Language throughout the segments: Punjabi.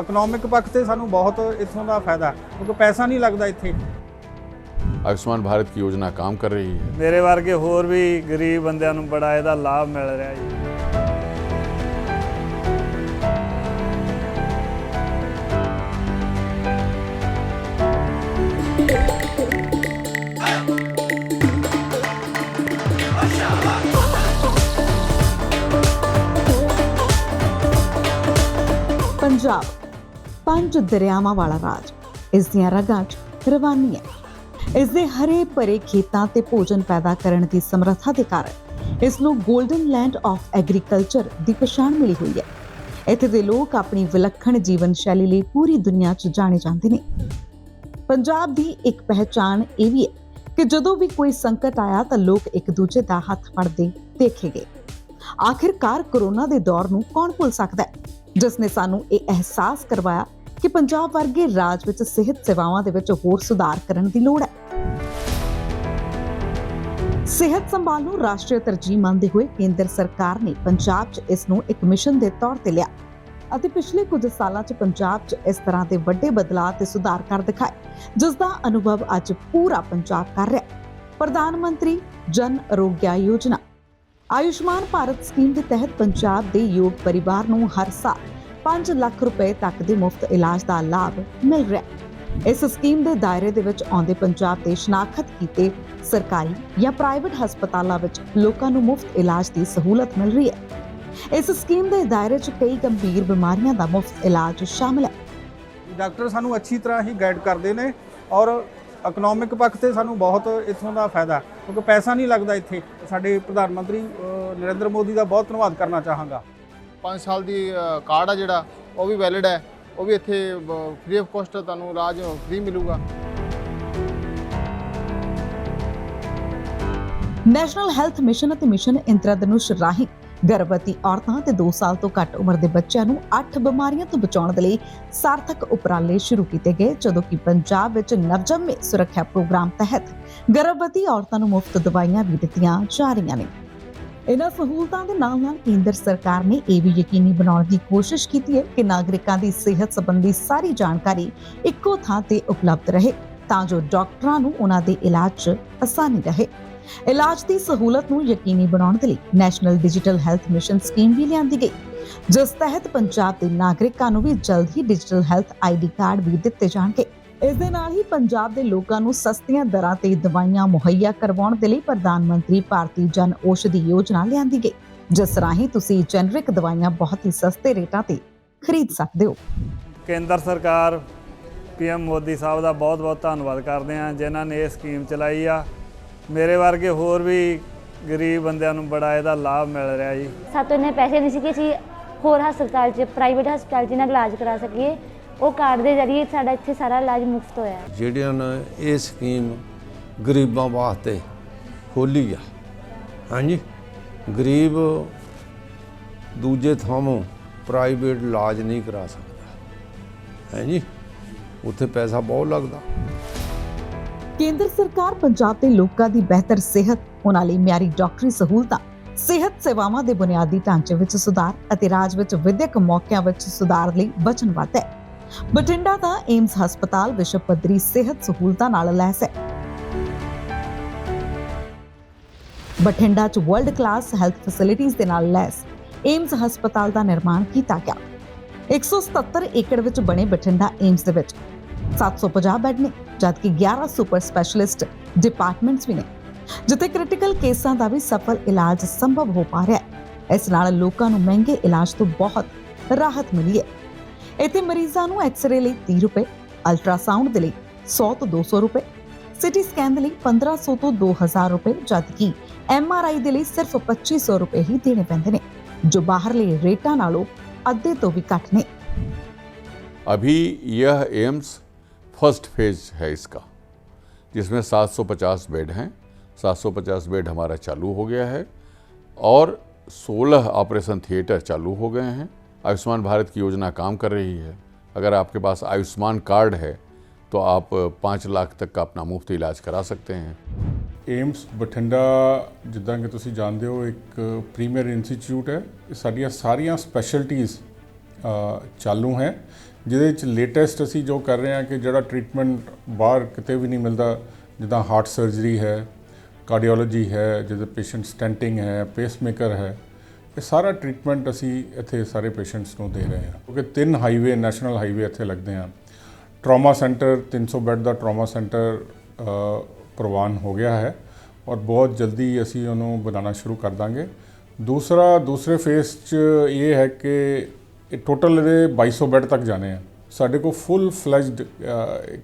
ਇਕਨੋਮਿਕ ਪੱਖ ਤੇ ਸਾਨੂੰ ਬਹੁਤ ਇੱਥੋਂ ਦਾ ਫਾਇਦਾ ਕਿਉਂਕਿ ਪੈਸਾ ਨਹੀਂ ਲੱਗਦਾ ਇੱਥੇ। ਆਯੁਸ਼ਮਾਨ ਭਾਰਤ ਦੀ ਯੋਜਨਾ ਕੰਮ ਕਰ ਰਹੀ ਹੈ? ਮੇਰੇ ਵਰਗੇ ਹੋਰ ਵੀ ਗਰੀਬ ਬੰਦਿਆਂ ਨੂੰ ਬੜਾ ਇਹਦਾ ਲਾਭ ਮਿਲ ਰਿਹਾ ਜੀ। ਪੰਜਾਬ ਪੰਜ ਦਰਿਆਵਾਂ ਵਾਲਾ ਰਾਜ। ਇਸ ਦੀਆਂ ਰਗਾਂ 'ਚ ਰਵਾਨੀ ਹੈ ਇਸ ਦੇ ਹਰੇ ਭਰੇ ਖੇਤਾਂ ਤੇ ਭੋਜਨ ਪੈਦਾ ਕਰਨ ਦੀ ਸਮਰੱਥਾ ਦੇ ਕਾਰਨ ਇਸ ਨੂੰ 골ਡਨ ਲੈਂਡ ਆਫ ਐਗਰੀਕਲਚਰ ਦੀ ਪਛਾਣ ਮਿਲੀ ਹੋਈ ਹੈ। ਇੱਥੇ ਦੇ ਲੋਕ ਆਪਣੀ ਵਿਲੱਖਣ ਜੀਵਨ ਸ਼ੈਲੀ ਲਈ ਪੂਰੀ ਦੁਨੀਆ 'ਚ ਜਾਣੇ ਜਾਂਦੇ ਨੇ। ਪੰਜਾਬ ਦੀ ਇੱਕ ਪਹਿਚਾਣ ਇਹ ਵੀ ਹੈ ਕਿ ਜਦੋਂ ਵੀ ਕੋਈ ਸੰਕਟ ਆਇਆ ਤਾਂ ਲੋਕ ਇੱਕ ਦੂਜੇ ਦਾ ਹੱਥ ਫੜਦੇ ਦੇਖੇ ਗਏ ਆਖਿਰਕਾਰ ਕਰੋਨਾ ਦੇ ਦੌਰ ਨੂੰ ਕੌਣ ਭੁੱਲ ਸਕਦਾ ਹੈ? ਜਿਸ ਨੇ ਸਾਨੂੰ ਇਹ ਅਹਿਸਾਸ ਕਰਵਾਇਆ ਕਿ ਪੰਜਾਬ ਵਰਗੇ ਰਾਜ ਵਿੱਚ ਸਿਹਤ ਸੇਵਾਵਾਂ ਦੇ ਵਿੱਚ ਹੋਰ ਸੁਧਾਰ ਕਰਨ ਦੀ ਲੋੜ ਹੈ। ਸਿਹਤ ਸੰਭਾਲ ਨੂੰ ਰਾਸ਼ਟਰੀ ਤਰਜੀਹ ਮੰਨਦੇ ਹੋਏ ਕੇਂਦਰ ਸਰਕਾਰ ਨੇ ਪੰਜਾਬ 'ਚ ਇਸ ਨੂੰ ਇੱਕ ਮਿਸ਼ਨ ਦੇ ਤੌਰ ਤੇ ਲਿਆ ਅਤੇ ਪਿਛਲੇ ਕੁਝ ਸਾਲਾਂ 'ਚ ਪੰਜਾਬ 'ਚ ਇਸ ਤਰ੍ਹਾਂ ਦੇ ਵੱਡੇ ਬਦਲਾਅ ਤੇ ਸੁਧਾਰ ਕਰ ਦਿਖਾਏ, ਜਿਸ ਦਾ ਅਨੁਭਵ ਅੱਜ ਪੂਰਾ ਪੰਜਾਬ ਕਰ ਰਿਹਾ ਹੈ। ਪ੍ਰਧਾਨ ਮੰਤਰੀ ਜਨ ਆਰੋਗਿਆ ਯੋਜਨਾ ਆਯੁਸ਼ਮਾਨ ਭਾਰਤ ਸਕੀਮ ਦੇ ਤਹਿਤ ਪੰਜਾਬ ਦੇ ਯੋਗ ਪਰਿਵਾਰ ਨੂੰ ਹਰ ਸਾਲ 5 ਲੱਖ ਰੁਪਏ ਤੱਕ ਦੇ ਮੁਫਤ ਇਲਾਜ ਦਾ ਲਾਭ ਮਿਲ ਰਿਹਾ ਹੈ। ਇਸ ਸਕੀਮ ਦੇ ਦਾਇਰੇ ਦੇ ਵਿੱਚ ਆਉਂਦੇ ਪੰਜਾਬ ਦੇ ਸ਼ਨਾਖਤ ਕੀਤੇ ਸਰਕਾਰੀ ਜਾਂ ਪ੍ਰਾਈਵੇਟ ਹਸਪਤਾਲਾਂ ਵਿੱਚ ਲੋਕਾਂ ਨੂੰ ਮੁਫਤ ਇਲਾਜ ਦੀ ਸਹੂਲਤ ਮਿਲ ਰਹੀ ਹੈ। ਇਸ ਸਕੀਮ ਦੇ ਦਾਇਰੇ 'ਚ ਕਈ ਗੰਭੀਰ ਬਿਮਾਰੀਆਂ ਦਾ ਮੁਫਤ ਇਲਾਜ ਸ਼ਾਮਲ ਹੈ। ਡਾਕਟਰ ਸਾਨੂੰ ਅੱਛੀ ਤਰ੍ਹਾਂ ਹੀ ਗਾਈਡ ਕਰਦੇ ਨੇ ਔਰ ਇਕਨੋਮਿਕ ਪੱਖ ਤੇ ਸਾਨੂੰ ਬਹੁਤ ਇੱਥੋਂ ਦਾ ਫਾਇਦਾ ਕਿਉਂਕਿ ਪੈਸਾ ਨਹੀਂ ਲੱਗਦਾ ਇੱਥੇ। ਸਾਡੇ ਪ੍ਰਧਾਨ ਮੰਤਰੀ ਨਰਿੰਦਰ ਮੋਦੀ ਦਾ ਬਹੁਤ ਧੰਨਵਾਦ ਕਰਨਾ ਚਾਹਾਂਗਾ। 5 ਸਾਲ ਦੀ ਕਾਰਡ ਆ ਜਿਹੜਾ ਉਹ ਵੀ ਵੈਲਿਡ ਹੈ। ਉਹ ਵੀ ਇੱਥੇ ਫ੍ਰੀ ਆਫ ਕੋਸਟ ਤੁਹਾਨੂੰ ਇਲਾਜ ਫ੍ਰੀ ਮਿਲੂਗਾ। ਨੈਸ਼ਨਲ ਹੈਲਥ ਮਿਸ਼ਨ ਅਤੇ ਮਿਸ਼ਨ ਇੰਦਰਧਨੁਸ਼ ਰਾਹੀਂ ਗਰਭਵਤੀ ਔਰਤਾਂ ਤੇ 2 ਸਾਲ ਤੋਂ ਘੱਟ ਉਮਰ ਦੇ ਬੱਚਿਆਂ ਨੂੰ 8 ਬਿਮਾਰੀਆਂ ਤੋਂ ਬਚਾਉਣ ਦੇ ਲਈ ਸਾਰਥਕ ਉਪਰਾਲੇ ਸ਼ੁਰੂ ਕੀਤੇ ਗਏ, ਜਦੋਂ ਕਿ ਪੰਜਾਬ ਵਿੱਚ ਨਵਜੰਮੇ ਸੁਰੱਖਿਆ ਪ੍ਰੋਗਰਾਮ ਤਹਿਤ ਗਰਭਵਤੀ ਔਰਤਾਂ ਨੂੰ ਮੁਫਤ ਦਵਾਈਆਂ ਵੀ ਦਿੱਤੀਆਂ ਜਾ ਰਹੀਆਂ ਨੇ। ਇਹਨਾਂ ਸਹੂਲਤਾਂ ਦੇ ਨਾਲ ਨਾਲ ਕੇਂਦਰ ਸਰਕਾਰ ਨੇ ਇਹ ਵੀ ਯਕੀਨੀ ਬਣਾਉਣ ਦੀ ਕੋਸ਼ਿਸ਼ ਕੀਤੀ ਹੈ ਕਿ ਨਾਗਰਿਕਾਂ ਦੀ ਸਿਹਤ ਸੰਬੰਧੀ ਸਾਰੀ ਜਾਣਕਾਰੀ ਇੱਕੋ ਥਾਂ ਤੇ ਉਪਲਬਧ ਰਹੇ ਤਾਂ ਜੋ ਡਾਕਟਰਾਂ ਨੂੰ ਉਹਨਾਂ ਦੇ ਇਲਾਜ 'ਚ ਆਸਾਨੀ ਰਹੇ। ਇਲਾਜ ਦੀ ਸਹੂਲਤ ਨੂੰ ਯਕੀਨੀ ਬਣਾਉਣ ਦੇ ਲਈ national digital health mission scheme ਵੀ ਲਿਆਂਦੀ ਗਈ। ਜਿਸ ਤਹਿਤ ਪੰਜਾਬ ਦੇ ਨਾਗਰਿਕਾਂ ਨੂੰ ਵੀ ਜਲਦ ਹੀ ਡਿਜੀਟਲ ਹੈਲਥ ਆਈਡੀ ਕਾਰਡ ਵੀ ਦਿੱਤੇ ਜਾਣਗੇ। ਇਸ ਦੇ ਨਾਲ ਹੀ ਪੰਜਾਬ ਦੇ ਲੋਕਾਂ ਨੂੰ ਸਸਤੀਆਂ ਦਰਾਂ ਤੇ ਦਵਾਈਆਂ ਮੁਹੱਈਆ ਕਰਵਾਉਣ ਦੇ ਲਈ ਪ੍ਰਧਾਨ ਮੰਤਰੀ ਭਾਰਤੀ ਜਨ ਔਸ਼ਧੀ ਯੋਜਨਾ ਲਿਆਂਦੀ ਗਈ। ਜਿਸ ਰਾਹੀਂ ਤੁਸੀਂ ਜੈਨਰਿਕ ਦਵਾਈਆਂ ਬਹੁਤ ਹੀ ਸਸਤੇ ਰੇਟਾਂ ਤੇ ਖਰੀਦ ਸਕਦੇ ਹੋ। ਕੇਂਦਰ ਸਰਕਾਰ, ਪੀਐਮ ਮੋਦੀ ਸਾਹਿਬ ਦਾ ਬਹੁਤ-ਬਹੁਤ ਧੰਨਵਾਦ ਕਰਦੇ ਹਾਂ, ਜਿਨ੍ਹਾਂ ਨੇ ਇਹ ਸਕੀਮ ਚਲਾਈ ਆ। ਮੇਰੇ ਵਰਗੇ ਹੋਰ ਵੀ ਗਰੀਬ ਬੰਦਿਆਂ ਨੂੰ ਬੜਾ ਇਹਦਾ ਲਾਭ ਮਿਲ ਰਿਹਾ ਜੀ। ਸਾਤੋਂ ਇੰਨੇ ਪੈਸੇ ਨਹੀਂ ਸੀ ਕਿ ਅਸੀਂ ਹੋਰ ਹਸਪਤਾਲ 'ਚ ਪ੍ਰਾਈਵੇਟ ਹਸਪਤਾਲ 'ਚ ਇਹਨਾਂ ਦਾ ਇਲਾਜ ਕਰਾ ਸਕੀਏ। ਉਹ ਕਾਰਡ ਦੇ ਜ਼ਰੀਏ ਸਾਡਾ ਇੱਥੇ ਸਾਰਾ ਇਲਾਜ ਮੁਫਤ ਹੋਇਆ। ਜਿਹੜਿਆਂ ਨੇ ਇਹ ਸਕੀਮ ਗਰੀਬਾਂ ਵਾਸਤੇ ਖੋਲੀ ਆ। ਹਾਂਜੀ? ਗਰੀਬ ਦੂਜੇ ਥਾਂੋਂ ਪ੍ਰਾਈਵੇਟ ਇਲਾਜ ਨਹੀਂ ਕਰਾ ਸਕਦਾ। ਹਾਂਜੀ? ਉੱਥੇ ਪੈਸਾ ਬਹੁਤ ਲੱਗਦਾ। ਕੇਂਦਰ ਸਰਕਾਰ ਪੰਜਾਬ ਦੇ ਲੋਕਾਂ ਦੀ ਬਿਹਤਰ ਸਿਹਤ, ਉਹਨਾਂ ਲਈ ਮਿਆਰੀ ਡਾਕਟਰੀ ਸਹੂਲਤਾਂ, ਸਿਹਤ ਸੇਵਾਵਾਂ ਦੇ ਬੁਨਿਆਦੀ ਢਾਂਚੇ ਵਿੱਚ ਸੁਧਾਰ ਅਤੇ ਰਾਜ ਵਿੱਚ ਵਿਦਿਅਕ ਮੌਕਿਆਂ ਵਿੱਚ ਸੁਧਾਰ ਲਈ ਵਚਨਬੱਧ ਹੈ। ਬਠਿੰਡਾ ਦਾ ਏਮਸ ਹਸਪਤਾਲ ਵਿਸ਼ਵ ਪੱਧਰੀ ਸਿਹਤ ਸਹੂਲਤਾਂ ਨਾਲ ਲੈਸ ਹੈ। ਬਠਿੰਡਾ 'ਚ ਵਰਲਡ ਕਲਾਸ ਹੈਲਥ ਫੈਸਿਲਿਟੀਆਂ ਦੇ ਨਾਲ ਲੈਸ ਏਮਸ ਹਸਪਤਾਲ ਦਾ ਨਿਰਮਾਣ ਕੀਤਾ ਗਿਆ। 177 ਏਕੜ ਵਿੱਚ ਬਣੇ ਬਠਿੰਡਾ ਏਮਸ ਦੇ ਵਿੱਚ 750 ਬੈੱਡ ਨੇ। ਜਦਕਿ 11 ਸੁਪਰ ਸਪੈਸ਼ਲਿਸਟ ਡਿਪਾਰਟਮੈਂਟਸ ਵੀ ਨੇ ਜਿੱਥੇ ਕ੍ਰਿਟੀਕਲ ਕੇਸਾਂ ਦਾ ਵੀ ਸਫਲ ਇਲਾਜ ਸੰਭਵ ਹੋ ਪਾ ਰਿਹਾ ਹੈ ਇਸ ਨਾਲ ਲੋਕਾਂ ਨੂੰ ਮਹਿੰਗੇ ਇਲਾਜ ਤੋਂ ਬਹੁਤ ਰਾਹਤ ਮਿਲੀ ਹੈ ਇੱਥੇ ਮਰੀਜ਼ਾਂ ਨੂੰ ਐਕਸ-ਰੇ ਲਈ 30 ਰੁਪਏ ਅਲਟਰਾਸਾਊਂਡ ਦੇ ਲਈ 100 ਤੋਂ 200 ਰੁਪਏ ਸਿਟੀ ਸਕੈਨ ਦੇ ਲਈ 1500 ਤੋਂ 2000 ਰੁਪਏ ਜਦਕਿ ਐਮਆਰਆਈ ਦੇ ਲਈ ਸਿਰਫ 2500 ਰੁਪਏ ਹੀ ਦੇਣੇ ਪੈਂਦੇ ਨੇ ਜੋ ਬਾਹਰਲੇ ਰੇਟਾਂ ਨਾਲੋਂ ਅੱਧੇ ਤੋਂ ਵੀ ਘੱਟ ਨੇ अभी यह एम्स फर्स्ट फेज है इसका जिसमें 750 बेड हैं 750 बेड हमारा चालू हो गया है और 16 ऑपरेशन थिएटर चालू हो गए हैं आयुष्मान भारत की योजना काम कर रही है अगर आपके पास आयुष्मान कार्ड है तो आप पाँच लाख तक का अपना मुफ्त इलाज करा सकते हैं ਏਮਸ ਬਠਿੰਡਾ ਜਿੱਦਾਂ ਕਿ ਤੁਸੀਂ ਜਾਣਦੇ ਹੋ ਇੱਕ ਪ੍ਰੀਮੀਅਰ ਇੰਸਟੀਚਿਊਟ ਹੈ ਇਹ ਸਾਡੀਆਂ ਸਾਰੀਆਂ ਸਪੈਸ਼ਲਟੀਆਂ ਚਾਲੂ ਹੈ। ਜਿਹਦੇ ਵਿੱਚ ਲੇਟੈਸਟ ਅਸੀਂ ਜੋ ਕਰ ਰਹੇ ਹਾਂ ਕਿ ਜਿਹੜਾ ਟ੍ਰੀਟਮੈਂਟ ਬਾਹਰ ਕਿਤੇ ਵੀ ਨਹੀਂ ਮਿਲਦਾ, ਜਿੱਦਾਂ ਹਾਰਟ ਸਰਜਰੀ ਹੈ ਕਾਰਡੀਓਲੋਜੀ ਹੈ, ਜਿਹਦੇ ਪੇਸ਼ੈਂਟ ਸਟੈਂਟਿੰਗ ਹੈ ਪੇਸਮੇਕਰ ਹੈ, ਇਹ ਸਾਰਾ ਟ੍ਰੀਟਮੈਂਟ ਅਸੀਂ ਇੱਥੇ ਸਾਰੇ ਪੇਸ਼ੈਂਟਸ ਨੂੰ ਦੇ ਰਹੇ ਹਾਂ। ਕਿਉਂਕਿ ਤਿੰਨ ਹਾਈਵੇ ਨੈਸ਼ਨਲ ਹਾਈਵੇ ਇੱਥੇ ਲੱਗਦੇ ਆ। ਟਰਾਮਾ ਸੈਂਟਰ 300 ਬੈੱਡ ਦਾ ਟਰਾਮਾ ਸੈਂਟਰ ਪ੍ਰਵਾਨ ਹੋ ਗਿਆ ਹੈ ਔਰ ਬਹੁਤ ਜਲਦੀ ਅਸੀਂ ਉਹਨੂੰ ਬਣਾਉਣਾ ਸ਼ੁਰੂ ਕਰ ਦਾਂਗੇ। ਦੂਸਰਾ, ਦੂਸਰੇ ਫੇਸ 'ਚ ਇਹ ਹੈ ਕਿ ਇਹ ਟੋਟਲ ਇਹਦੇ 2200 ਬੈੱਡ ਤੱਕ ਜਾਣੇ ਆ। ਸਾਡੇ ਕੋਲ ਫੁੱਲ ਫਲੈਜਡ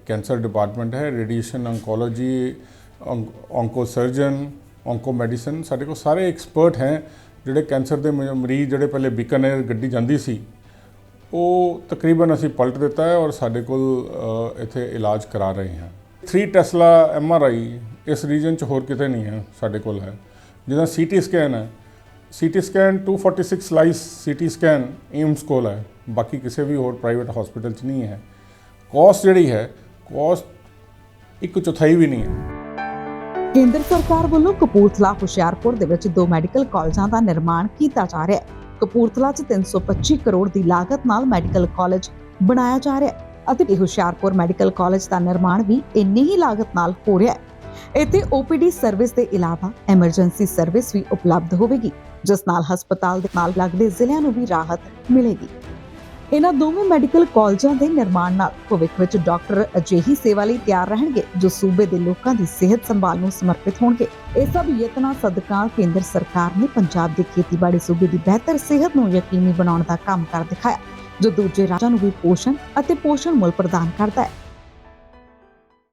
ਕੈਂਸਰ ਡਿਪਾਰਟਮੈਂਟ ਹੈ radiation oncology onco surgeon onco medicine ਸਾਡੇ ਕੋਲ ਸਾਰੇ ਐਕਸਪਰਟ ਹੈ ਜਿਹੜੇ ਕੈਂਸਰ ਦੇ ਮਰੀਜ਼ ਜਿਹੜੇ ਪਹਿਲੇ ਬੀਕਾਨੇਰ ਗੱਡੀ ਜਾਂਦੀ ਸੀ, ਉਹ ਤਕਰੀਬਨ ਅਸੀਂ ਪਲਟ ਦਿੱਤਾ ਹੈ ਔਰ ਸਾਡੇ ਕੋਲ ਇੱਥੇ ਇਲਾਜ ਕਰਾ ਰਹੇ ਹਾਂ। 3 ਟੈਸਲਾ ਐੱਮ ਆਰ ਆਈ ਇਸ ਰੀਜਨ 'ਚ ਹੋਰ ਕਿਤੇ ਨਹੀਂ ਹੈ ਸਾਡੇ ਕੋਲ ਹੈ। ਜਿਹਦਾ ਸੀਟੀ ਸਕੈਨ ਹੈ CT scan 246 slice CT scan AIIMS ਕੋਲ ਹੈ। ਬਾਕੀ ਕਿਸੇ ਵੀ ਹੋਰ ਪ੍ਰਾਈਵੇਟ ਹਸਪੀਟਲ 'ਚ ਨਹੀਂ ਹੈ। ਕਾਸਟ ਜਿਹੜੀ ਹੈ ਕਾਸਟ ਇੱਕ ਚੌਥਾਈ ਵੀ ਨਹੀਂ ਹੈ। ਕੇਂਦਰ ਸਰਕਾਰ ਵੱਲੋਂ ਕਪੂਰਥਲਾ, ਹੁਸ਼ਿਆਰਪੁਰ ਦੇ ਵਿੱਚ ਦੋ ਮੈਡੀਕਲ ਕਾਲਜਾਂ ਦਾ ਨਿਰਮਾਣ ਕੀਤਾ ਜਾ ਰਿਹਾ ਹੈ। ਕਪੂਰਥਲਾ 'ਚ 325 ਕਰੋੜ ਦੀ ਲਾਗਤ ਨਾਲ ਮੈਡੀਕਲ ਕਾਲਜ ਬਣਾਇਆ ਜਾ ਰਿਹਾ ਹੈ ਅਤੇ ਇਹ ਹੁਸ਼ਿਆਰਪੁਰ ਮੈਡੀਕਲ ਕਾਲਜ ਦਾ ਨਿਰਮਾਣ ਵੀ ਇੰਨੀ ਹੀ ਲਾਗਤ ਨਾਲ ਹੋ ਰਿਹਾ ਹੈ। ਇੱਥੇ OPD ਸਰਵਿਸ ਦੇ ਇਲਾਵਾ ਐਮਰਜੈਂਸੀ ਸਰਵਿਸ ਵੀ ਉਪਲਬਧ ਹੋਵੇਗੀ। ਜਿਸ ਨਾਲ ਹਸਪਤਾਲ ਦੇ ਨਾਲ ਲੱਗਦੇ ਜ਼ਿਲ੍ਹਿਆਂ ਨੂੰ ਵੀ ਰਾਹਤ ਮਿਲੇਗੀ। ਇਹਨਾਂ ਦੋਵੇਂ ਮੈਡੀਕਲ ਕਾਲਜਾਂ ਦੇ ਨਿਰਮਾਣ ਨਾਲ ਭਵਿੱਖ ਵਿੱਚ ਡਾਕਟਰ ਅਜਿਹੀ ਸੇਵਾ ਲਈ ਤਿਆਰ ਰਹਿਣਗੇ ਜੋ ਸੂਬੇ ਦੇ ਲੋਕਾਂ ਦੀ ਸਿਹਤ ਸੰਭਾਲ ਨੂੰ ਸਮਰਪਿਤ ਹੋਣਗੇ। ਇਹ ਸਭ ਯਤਨਾਂ ਸਦਕਾ ਕੇਂਦਰ ਸਰਕਾਰ ਨੇ ਪੰਜਾਬ ਦੇ ਖੇਤੀਬਾੜੀ ਸੂਬੇ ਦੀ ਬਿਹਤਰ ਸਿਹਤ ਨੂੰ ਯਕੀਨੀ ਬਣਾਉਣ ਦਾ ਕੰਮ ਕਰ ਦਿਖਾਇਆ, ਜੋ ਦੂਜੇ ਰਾਜਾਂ ਨੂੰ ਵੀ ਪੋਸ਼ਣ ਅਤੇ ਪੋਸ਼ਣ ਮੁੱਲ ਪ੍ਰਦਾਨ ਕਰਦਾ ਹੈ।